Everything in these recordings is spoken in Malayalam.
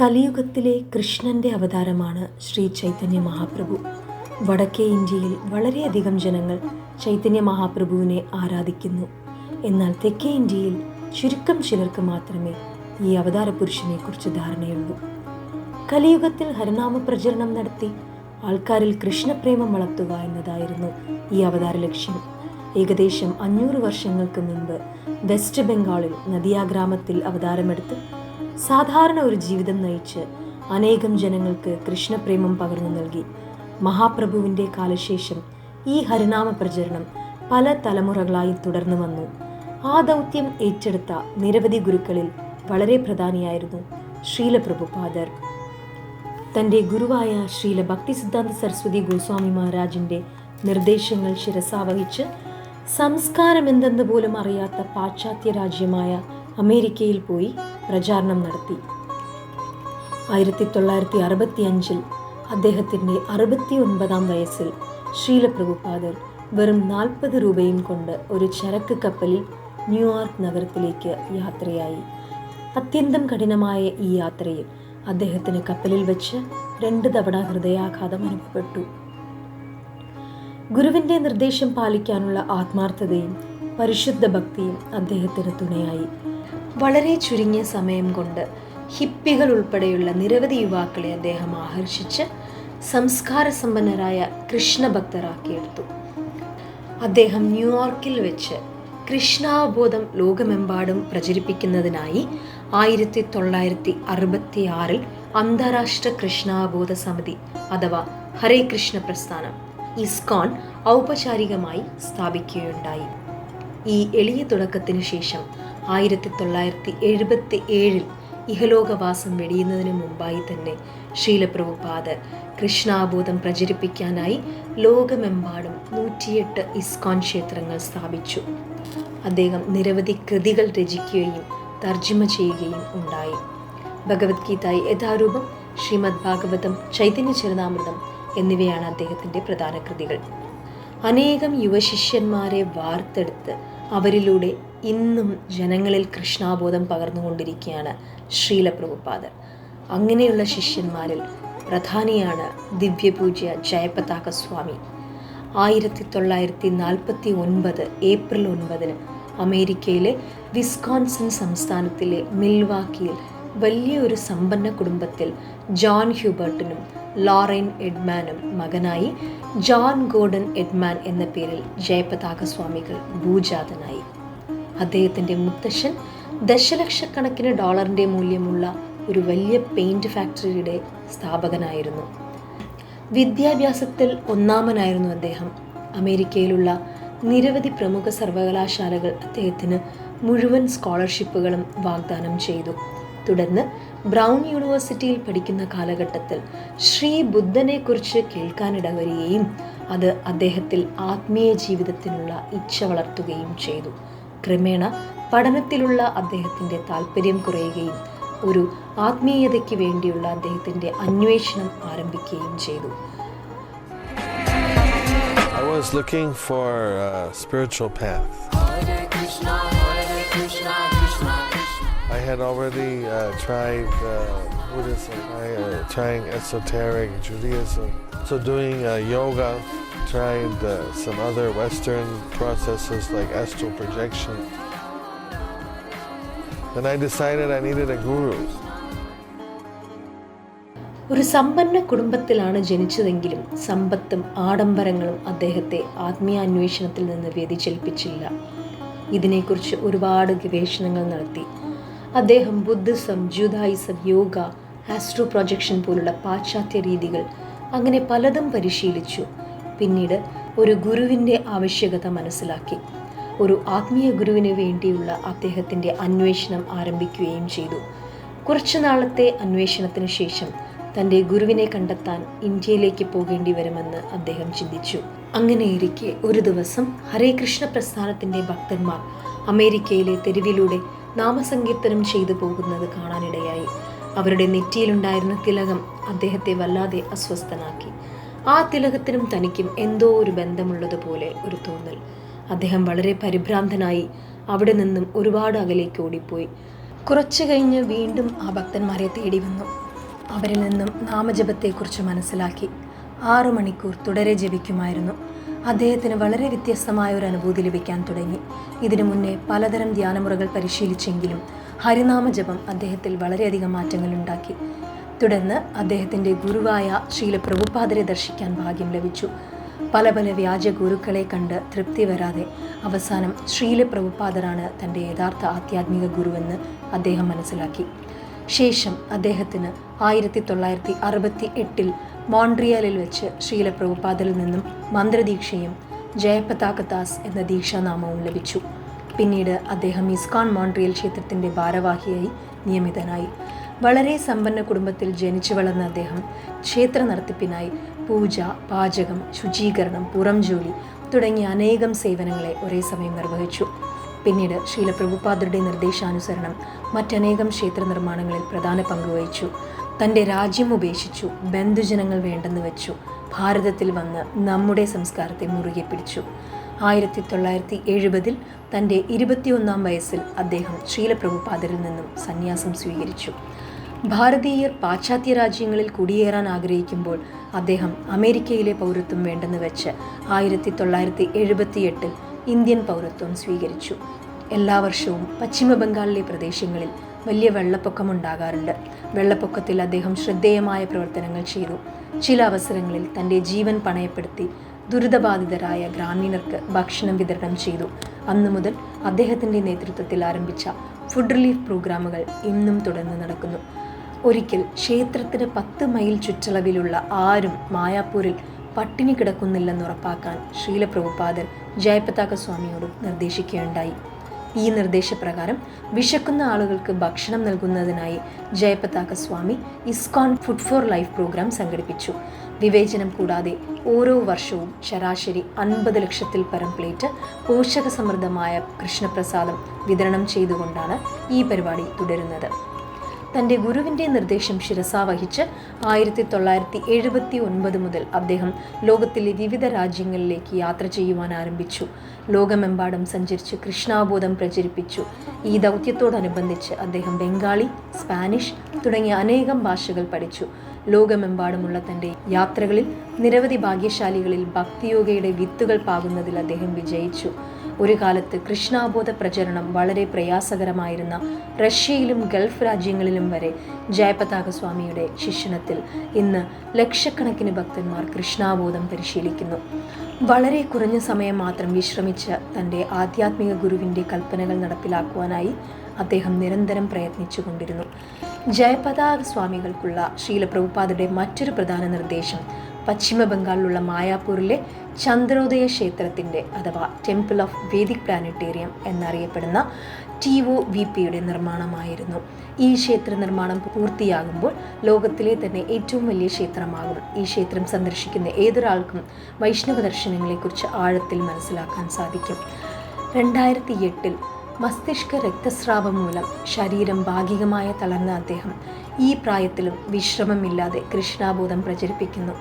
കലിയുഗത്തിലെ കൃഷ്ണന്റെ അവതാരമാണ് ശ്രീ ചൈതന്യ മഹാപ്രഭു. വടക്കേ ഇന്ത്യയിൽ വളരെയധികം ജനങ്ങൾ ചൈതന്യ മഹാപ്രഭുവിനെ ആരാധിക്കുന്നു. എന്നാൽ തെക്കേ ഇന്ത്യയിൽ ചുരുക്കം ചിലർക്ക് മാത്രമേ ഈ അവതാര പുരുഷനെ കുറിച്ച് ധാരണയുള്ളൂ. കലിയുഗത്തിൽ ഹരിനാമ പ്രചരണം നടത്തി ആൾക്കാരിൽ കൃഷ്ണപ്രേമം വളർത്തുക എന്നതായിരുന്നു ഈ അവതാര ലക്ഷ്യം. ഏകദേശം അഞ്ഞൂറ് വർഷങ്ങൾക്ക് മുൻപ് വെസ്റ്റ് ബംഗാളിൽ നദിയാ ഗ്രാമത്തിൽ അവതാരമെടുത്ത് സാധാരണ ഒരു ജീവിതം നയിച്ച് അനേകം ജനങ്ങൾക്ക് കൃഷ്ണപ്രേമം പകർന്നു നൽകി. മഹാപ്രഭുവിന്റെ കാലശേഷം ഈ ഹരിനാമ പ്രചരണം പല തലമുറകളായി തുടർന്നു വന്നു. ആ ദൗത്യം ഏറ്റെടുത്ത നിരവധി ഗുരുക്കളിൽ വളരെ പ്രധാനിയായിരുന്നു ശ്രീലപ്രഭുപാദർ തന്റെ ഗുരുവായ ശ്രീല ഭക്തി സിദ്ധാന്ത സരസ്വതി ഗോസ്വാമി മഹാരാജിന്റെ നിർദ്ദേശങ്ങൾ ശിരസാവഹിച്ച് സംസ്കാരം എന്തെന്ന് പോലും അറിയാത്ത പാശ്ചാത്യ രാജ്യമായ അമേരിക്കയിൽ പോയി പ്രചാരണം നടത്തി. ആയിരത്തി തൊള്ളായിരത്തി അറുപത്തി അഞ്ചിൽ അദ്ദേഹത്തിന്റെ അറുപത്തി ഒൻപതാം വയസ്സിൽ ശീലപ്രഭുപാദർ വെറും നാൽപ്പത് രൂപയും കൊണ്ട് ഒരു ചരക്ക് കപ്പലിൽ ന്യൂയോർക്ക് നഗരത്തിലേക്ക് യാത്രയായി. അത്യന്തം കഠിനമായ ഈ യാത്രയിൽ അദ്ദേഹത്തിന് കപ്പലിൽ വെച്ച് രണ്ട് തവണ ഹൃദയാഘാതം അനുഭവപ്പെട്ടു. ഗുരുവിന്റെ നിർദ്ദേശം പാലിക്കാനുള്ള ആത്മാർത്ഥതയും പരിശുദ്ധ ഭക്തിയും അദ്ദേഹത്തിന് തുണയായി. വളരെ ചുരുങ്ങിയ സമയം കൊണ്ട് ഹിപ്പികൾ ഉൾപ്പെടെയുള്ള നിരവധി യുവാക്കളെ അദ്ദേഹം ആകർഷിച്ച് സംസ്കാര സമ്പന്നരായ കൃഷ്ണഭക്തരാക്കിയെടുത്തു അദ്ദേഹം ന്യൂയോർക്കിൽ വെച്ച് കൃഷ്ണാവബോധം ലോകമെമ്പാടും പ്രചരിപ്പിക്കുന്നതിനായി ആയിരത്തി തൊള്ളായിരത്തി അറുപത്തി ആറിൽ അന്താരാഷ്ട്ര കൃഷ്ണാവബോധ സമിതി അഥവാ ഹരേ കൃഷ്ണ പ്രസ്ഥാനം ഇസ്കോൺ ഔപചാരികമായി സ്ഥാപിക്കുകയുണ്ടായി. ഈ എളിയ തുടക്കത്തിനു ശേഷം ആയിരത്തി തൊള്ളായിരത്തി എഴുപത്തി ഏഴിൽ ഇഹലോകവാസം വെടിയുന്നതിന് മുമ്പായി തന്നെ ശീലപ്രഭുപാദർ കൃഷ്ണാബോധം പ്രചരിപ്പിക്കാനായി ലോകമെമ്പാടും നൂറ്റിയെട്ട് ഇസ്കോൺ ക്ഷേത്രങ്ങൾ സ്ഥാപിച്ചു. അദ്ദേഹം നിരവധി കൃതികൾ രചിക്കുകയും തർജിമ ചെയ്യുകയും ഉണ്ടായി. ഭഗവത്ഗീത യഥാരൂപം ശ്രീമദ് ഭാഗവതം ചൈതന്യ ചരിതാമൃതം എന്നിവയാണ് അദ്ദേഹത്തിന്റെ പ്രധാന കൃതികൾ. അനേകം യുവശിഷ്യന്മാരെ വാർത്തെടുത്ത് അവരിലൂടെ ഇന്നും ജനങ്ങളിൽ കൃഷ്ണാബോധം പകർന്നുകൊണ്ടിരിക്കുകയാണ് ശ്രീലപ്രഭുപാദർ അങ്ങനെയുള്ള ശിഷ്യന്മാരിൽ പ്രധാനിയാണ് ദിവ്യപൂജ്യ ജയപതാക സ്വാമി ആയിരത്തി തൊള്ളായിരത്തി നാൽപ്പത്തി ഒൻപത് ഏപ്രിൽ ഒൻപതിന് അമേരിക്കയിലെ വിസ്കോൺസിൻ സംസ്ഥാനത്തിലെ മിൽവാക്കിയിൽ വലിയൊരു സമ്പന്ന കുടുംബത്തിൽ ജോൺ ഹ്യൂബർട്ടിനും ലോറൈൻ എഡ്മാനും മകനായി ജോൺ ഗോർഡൻ എഡ്മാൻ എന്ന പേരിൽ ജയപതാക സ്വാമികൾ ഭൂജാതനായി. അദ്ദേഹത്തിന്റെ മുത്തശ്ശൻ ദശലക്ഷക്കണക്കിന് ഡോളറിന്റെ മൂല്യമുള്ള ഒരു വലിയ പെയിന്റ് ഫാക്ടറിയുടെ സ്ഥാപകനായിരുന്നു. വിദ്യാഭ്യാസത്തിൽ ഒന്നാമനായിരുന്നു അദ്ദേഹം. അമേരിക്കയിലുള്ള നിരവധി പ്രമുഖ സർവകലാശാലകൾ അദ്ദേഹത്തിന് മുഴുവൻ സ്കോളർഷിപ്പുകളും വാഗ്ദാനം ചെയ്തു. തുടർന്ന് ബ്രൗൺ യൂണിവേഴ്സിറ്റിയിൽ പഠിക്കുന്ന കാലഘട്ടത്തിൽ ശ്രീ ബുദ്ധനെക്കുറിച്ച് കേൾക്കാനിട വരികയും അത് അദ്ദേഹത്തിൽ ആത്മീയ ജീവിതത്തിനുള്ള ഇച്ഛ വളർത്തുകയും ചെയ്തു. ക്രമേണ പഠനത്തിലുള്ള അദ്ദേഹത്തിന്റെ താല്പര്യം കുറയുകയും ഒരു ആത്മീയതയ്ക്ക് വേണ്ടിയുള്ള അദ്ദേഹത്തിന്റെ അന്വേഷണം ആരംഭിക്കുകയും ചെയ്തു I was looking for a spiritual path. I had already uh, tried uh, Buddhism, I uh, trying esoteric Judaism. So doing uh, yoga, tried uh, some other Western processes like astral projection. Then I decided I needed a guru. ഒരു സമ്പന്ന കുടുംബത്തിലാണ് ജനിച്ചതെങ്കിലും സമ്പത്തും ആഡംബരങ്ങളും അദ്ദേഹത്തെ ആത്മീയാന്വേഷണത്തിൽ നിന്ന് വ്യതിചലിപ്പിച്ചില്ല ഇതിനെക്കുറിച്ച് ഒരുപാട് ഗവേഷണങ്ങൾ നടത്തി അദ്ദേഹം Buddhism Judaism yoga astro projection പോലുള്ള പാശ്ചാത്യ രീതികൾ അങ്ങനെ പലതും പരിശീലിച്ചു പിന്നീട് ഒരു ഗുരുവിന്റെ ആവശ്യകത മനസ്സിലാക്കി. ഒരു ആത്മീയ ഗുരുവിന് വേണ്ടിയുള്ള അദ്ദേഹത്തിന്റെ അന്വേഷണം ആരംഭിക്കുകയും ചെയ്തു. കുറച്ചു നാളത്തെ അന്വേഷണത്തിന് ശേഷം തന്റെ ഗുരുവിനെ കണ്ടെത്താൻ ഇന്ത്യയിലേക്ക് പോകേണ്ടി വരുമെന്ന് അദ്ദേഹം ചിന്തിച്ചു. അങ്ങനെയിരിക്കെ ഒരു ദിവസം ഹരേ കൃഷ്ണ പ്രസ്ഥാനത്തിന്റെ ഭക്തന്മാർ അമേരിക്കയിലെ തെരുവിലൂടെ നാമസങ്കീർത്തനം ചെയ്തു പോകുന്നത് കാണാനിടയായി. അവരുടെ നെറ്റിയിലുണ്ടായിരുന്ന തിലകം അദ്ദേഹത്തെ വല്ലാതെ അസ്വസ്ഥനാക്കി. ആ തിലകത്തിനും തനിക്കും എന്തോ ഒരു ബന്ധമുള്ളതുപോലെ ഒരു തോന്നൽ. അദ്ദേഹം വളരെ പരിഭ്രാന്തനായി അവിടെ നിന്നും ഒരുപാട് അകലേക്ക് ഓടിപ്പോയി. കുറച്ചു കഴിഞ്ഞ് വീണ്ടും ആ ഭക്തന്മാരെ തേടി വന്നു. അവരിൽ നിന്നും നാമജപത്തെക്കുറിച്ച് മനസ്സിലാക്കി. ആറു മണിക്കൂർ തുടരെ ജപിക്കുമായിരുന്നു. അദ്ദേഹത്തിന് വളരെ വ്യത്യസ്തമായ ഒരു അനുഭൂതി ലഭിക്കാൻ തുടങ്ങി. ഇതിനു മുന്നേ പലതരം ധ്യാനമുറകൾ പരിശീലിച്ചെങ്കിലും ഹരിനാമജപം അദ്ദേഹത്തിൽ വളരെയധികം മാറ്റങ്ങൾ ഉണ്ടാക്കി തുടർന്ന് അദ്ദേഹത്തിന്റെ ഗുരുവായ ശീല പ്രഭുപാദരെ ദർശിക്കാൻ ഭാഗ്യം ലഭിച്ചു. പല പല വ്യാജ ഗുരുക്കളെ കണ്ട് തൃപ്തി വരാതെ അവസാനം ശ്രീല പ്രഭുപാദരാണ് തന്റെ യഥാർത്ഥ ആധ്യാത്മിക ഗുരുവെന്ന് അദ്ദേഹം മനസ്സിലാക്കി. ശേഷം അദ്ദേഹത്തിന് ആയിരത്തി തൊള്ളായിരത്തി അറുപത്തി എട്ടിൽ മോൺട്രിയാലിൽ വെച്ച് ശ്രീല പ്രഭുപാദരിൽ നിന്നും മന്ത്രദീക്ഷയും ജയപതാകദാസ് എന്ന ദീക്ഷാനാമവും ലഭിച്ചു. പിന്നീട് അദ്ദേഹം ഇസ്കോൺ മോൺട്രിയൽ ക്ഷേത്രത്തിന്റെ ഭാരവാഹിയായി നിയമിതനായി. വളരെ സമ്പന്ന കുടുംബത്തിൽ ജനിച്ചു വളർന്ന അദ്ദേഹം ക്ഷേത്ര നടത്തിപ്പിനായി പൂജ പാചകം ശുചീകരണം പുറം ജോലി തുടങ്ങിയ അനേകം സേവനങ്ങളെ ഒരേ സമയം നിർവഹിച്ചു. പിന്നീട് ശീലപ്രഭുപാദരുടെ നിർദ്ദേശാനുസരണം മറ്റനേകം ക്ഷേത്ര നിർമ്മാണങ്ങളിൽ പ്രധാന പങ്ക് വഹിച്ചു. തന്റെ രാജ്യം ഉപേക്ഷിച്ചു ബന്ധുജനങ്ങൾ വേണ്ടെന്ന് വെച്ചു ഭാരതത്തിൽ വന്ന് നമ്മുടെ സംസ്കാരത്തെ മുറുകെ പിടിച്ചു. ആയിരത്തി തൊള്ളായിരത്തി എഴുപതിൽ തന്റെ ഇരുപത്തിയൊന്നാം വയസ്സിൽ അദ്ദേഹം ശീലപ്രഭുപാദരിൽ നിന്നും സന്യാസം സ്വീകരിച്ചു. ഭാരതീയർ പാശ്ചാത്യ രാജ്യങ്ങളിൽ കുടിയേറാൻ ആഗ്രഹിക്കുമ്പോൾ അദ്ദേഹം അമേരിക്കയിലെ പൗരത്വം വേണ്ടെന്ന് വെച്ച് ആയിരത്തി തൊള്ളായിരത്തി എഴുപത്തിയെട്ടിൽ ഇന്ത്യൻ പൗരത്വം സ്വീകരിച്ചു. എല്ലാ വർഷവും പശ്ചിമ ബംഗാളിലെ പ്രദേശങ്ങളിൽ വലിയ വെള്ളപ്പൊക്കമുണ്ടാകാറുണ്ട്. വെള്ളപ്പൊക്കത്തിൽ അദ്ദേഹം ശ്രദ്ധേയമായ പ്രവർത്തനങ്ങൾ ചെയ്തു. ചില അവസരങ്ങളിൽ തന്റെ ജീവൻ പണയപ്പെടുത്തി ദുരിതബാധിതരായ ഗ്രാമീണർക്ക് ഭക്ഷണം വിതരണം ചെയ്തു. അന്നു മുതൽ അദ്ദേഹത്തിന്റെ നേതൃത്വത്തിൽ ആരംഭിച്ച ഫുഡ് റിലീഫ് പ്രോഗ്രാമുകൾ ഇന്നും തുടർന്ന് നടക്കുന്നു. ഒരിക്കൽ ക്ഷേത്രത്തിന് പത്ത് മൈൽ ചുറ്റളവിലുള്ള ആരും മായാപ്പൂരിൽ പട്ടിണി കിടക്കുന്നില്ലെന്ന് ഉറപ്പാക്കാൻ ശീലപ്രഭുപാദൻ ജയപതാക സ്വാമിയോട് നിർദ്ദേശിക്കുകയുണ്ടായി. ഈ നിർദ്ദേശപ്രകാരം വിശക്കുന്ന ആളുകൾക്ക് ഭക്ഷണം നൽകുന്നതിനായി Jayapataka Swami ISKCON food for life program സംഘടിപ്പിച്ചു. വിവേചനം കൂടാതെ ഓരോ വർഷവും ശരാശരി അൻപത് ലക്ഷത്തിൽ പരം പ്ലേറ്റ് പോഷകസമൃദ്ധമായ കൃഷ്ണപ്രസാദം വിതരണം ചെയ്തുകൊണ്ടാണ് ഈ പരിപാടി തുടരുന്നത്. തന്റെ ഗുരുവിന്റെ നിർദ്ദേശം ശിരസാവഹിച്ച് ആയിരത്തി തൊള്ളായിരത്തി എഴുപത്തി ഒൻപത് മുതൽ അദ്ദേഹം ലോകത്തിലെ വിവിധ രാജ്യങ്ങളിലേക്ക് യാത്ര ചെയ്യുവാൻ ആരംഭിച്ചു. ലോകമെമ്പാടും സഞ്ചരിച്ച് കൃഷ്ണാബോധം പ്രചരിപ്പിച്ചു. ഈ ദൗത്യത്തോടനുബന്ധിച്ച് അദ്ദേഹം ബംഗാളി സ്പാനിഷ് തുടങ്ങിയ അനേകം ഭാഷകൾ പഠിച്ചു. ലോകമെമ്പാടുമുള്ള തന്റെ യാത്രകളിൽ നിരവധി ഭാഗ്യശാലികളിൽ ഭക്തിയോഗയുടെ വിത്തുകൾ പാകുന്നതിൽ അദ്ദേഹം വിജയിച്ചു. ഒരു കാലത്ത് കൃഷ്ണാബോധ പ്രചരണം വളരെ പ്രയാസകരമായിരുന്ന റഷ്യയിലും ഗൾഫ് രാജ്യങ്ങളിലും വരെ ജയപതാക സ്വാമിയുടെ ശിക്ഷണത്തിൽ ഇന്ന് ലക്ഷക്കണക്കിന് ഭക്തന്മാർ കൃഷ്ണാബോധം പരിശീലിക്കുന്നു. വളരെ കുറഞ്ഞ സമയം മാത്രം വിശ്രമിച്ച് തന്റെ ആധ്യാത്മിക ഗുരുവിന്റെ കൽപ്പനകൾ നടപ്പിലാക്കുവാനായി അദ്ദേഹം നിരന്തരം പ്രയത്നിച്ചു കൊണ്ടിരുന്നു. ജയപതാക സ്വാമികൾക്കുള്ള ശീലപ്രഭുപാദയുടെ മറ്റൊരു പ്രധാന നിർദ്ദേശം പശ്ചിമ ബംഗാളിലുള്ള മായാപൂരിലെ ചന്ദ്രോദയ ക്ഷേത്രത്തിന്റെ അഥവാ ടെമ്പിൾ ഓഫ് വേദിക് പ്ലാനറ്റേറിയം എന്നറിയപ്പെടുന്ന ടി ഒ വി പിയുടെ നിർമ്മാണമായിരുന്നു. ഈ ക്ഷേത്ര നിർമ്മാണം പൂർത്തിയാകുമ്പോൾ ലോകത്തിലെ തന്നെ ഏറ്റവും വലിയ ക്ഷേത്രമാകും. ഈ ക്ഷേത്രം സന്ദർശിക്കുന്ന ഏതൊരാൾക്കും വൈഷ്ണവ ദർശനങ്ങളെക്കുറിച്ച് ആഴത്തിൽ മനസ്സിലാക്കാൻ സാധിക്കും. രണ്ടായിരത്തി എട്ടിൽ മസ്തിഷ്ക രക്തസ്രാവം മൂലം ശരീരം ഭാഗികമായ തളർന്ന അദ്ദേഹം ഈ പ്രായത്തിലും വിശ്രമമില്ലാതെ കൃഷ്ണാബോധം പ്രചരിപ്പിക്കുന്നു.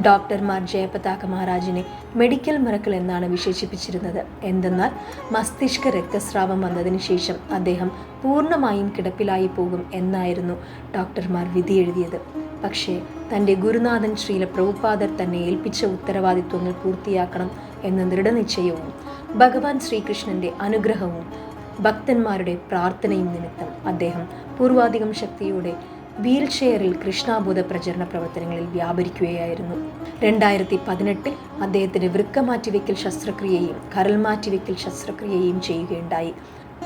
ഡോക്ടർമാർ ജയപതാക മഹാരാജിനെ മെഡിക്കൽ മിറക്കിൾ എന്നാണ് വിശേഷിപ്പിച്ചിരുന്നത്. എന്തെന്നാൽ മസ്തിഷ്ക രക്തസ്രാവം വന്നതിന് ശേഷം അദ്ദേഹം പൂർണമായും കിടപ്പിലായി പോകും എന്നായിരുന്നു ഡോക്ടർമാർ വിധി എഴുതിയത് പക്ഷേ തന്റെ ഗുരുനാഥൻ ശ്രീല പ്രഭുപാദർ തന്നെ ഏൽപ്പിച്ച ഉത്തരവാദിത്വങ്ങൾ പൂർത്തിയാക്കണം എന്ന ദൃഢനിശ്ചയവും ഭഗവാൻ ശ്രീകൃഷ്ണന്റെ അനുഗ്രഹവും ഭക്തന്മാരുടെ പ്രാർത്ഥനയും നിമിത്തം അദ്ദേഹം പൂർവാധികം ശക്തിയോടെ വീൽ ചെയറിൽ കൃഷ്ണാബോധ പ്രചരണ പ്രവർത്തനങ്ങളിൽ വ്യാപരിക്കുകയായിരുന്നു. രണ്ടായിരത്തി പതിനെട്ടിൽ അദ്ദേഹത്തിന് വൃക്ക മാറ്റിവെക്കൽ ശസ്ത്രക്രിയയും കരൾ മാറ്റിവെക്കൽ ശസ്ത്രക്രിയയും ചെയ്യുകയുണ്ടായി.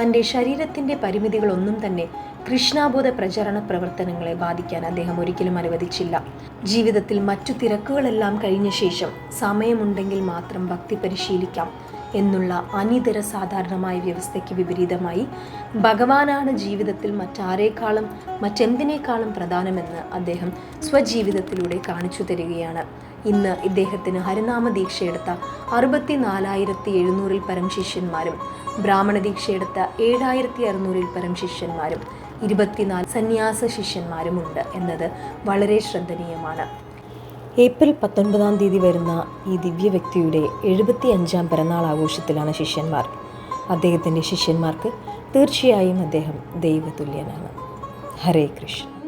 തന്റെ ശരീരത്തിന്റെ പരിമിതികളൊന്നും തന്നെ കൃഷ്ണാബോധ പ്രചരണ പ്രവർത്തനങ്ങളെ ബാധിക്കാൻ അദ്ദേഹം ഒരിക്കലും അനുവദിച്ചില്ല. ജീവിതത്തിൽ മറ്റു തിരക്കുകളെല്ലാം കഴിഞ്ഞ ശേഷം സമയമുണ്ടെങ്കിൽ മാത്രം ഭക്തി പരിശീലിക്കാം. എന്നുള്ള അനിതര സാധാരണമായ വ്യവസ്ഥയ്ക്ക് വിപരീതമായി ഭഗവാനാണ് ജീവിതത്തിൽ മറ്റാരേക്കാളും മറ്റെന്തിനേക്കാളും പ്രധാനമെന്ന് അദ്ദേഹം സ്വജീവിതത്തിലൂടെ കാണിച്ചു തരികയാണ്. ഇന്ന് ഇദ്ദേഹത്തിന് ഹരിനാമ ദീക്ഷയെടുത്ത അറുപത്തി നാലായിരത്തി എഴുന്നൂറിൽ പരം ശിഷ്യന്മാരും ബ്രാഹ്മണ ദീക്ഷയെടുത്ത ഏഴായിരത്തി അറുന്നൂറിൽ പരം ശിഷ്യന്മാരും ഇരുപത്തിനാല് സന്യാസ ശിഷ്യന്മാരുമുണ്ട് എന്നത് വളരെ ശ്രദ്ധനീയമാണ്. ഏപ്രിൽ പത്തൊൻപതാം തീയതി വരുന്ന ഈ ദിവ്യ വ്യക്തിയുടെ എഴുപത്തി അഞ്ചാം പിറന്നാൾ ആഘോഷത്തിലാണ് ശിഷ്യന്മാർ. അദ്ദേഹത്തിന്റെ ശിഷ്യന്മാർക്ക് തീർച്ചയായും അദ്ദേഹം ദൈവതുല്യനാണ്. ഹരേ കൃഷ്ണ.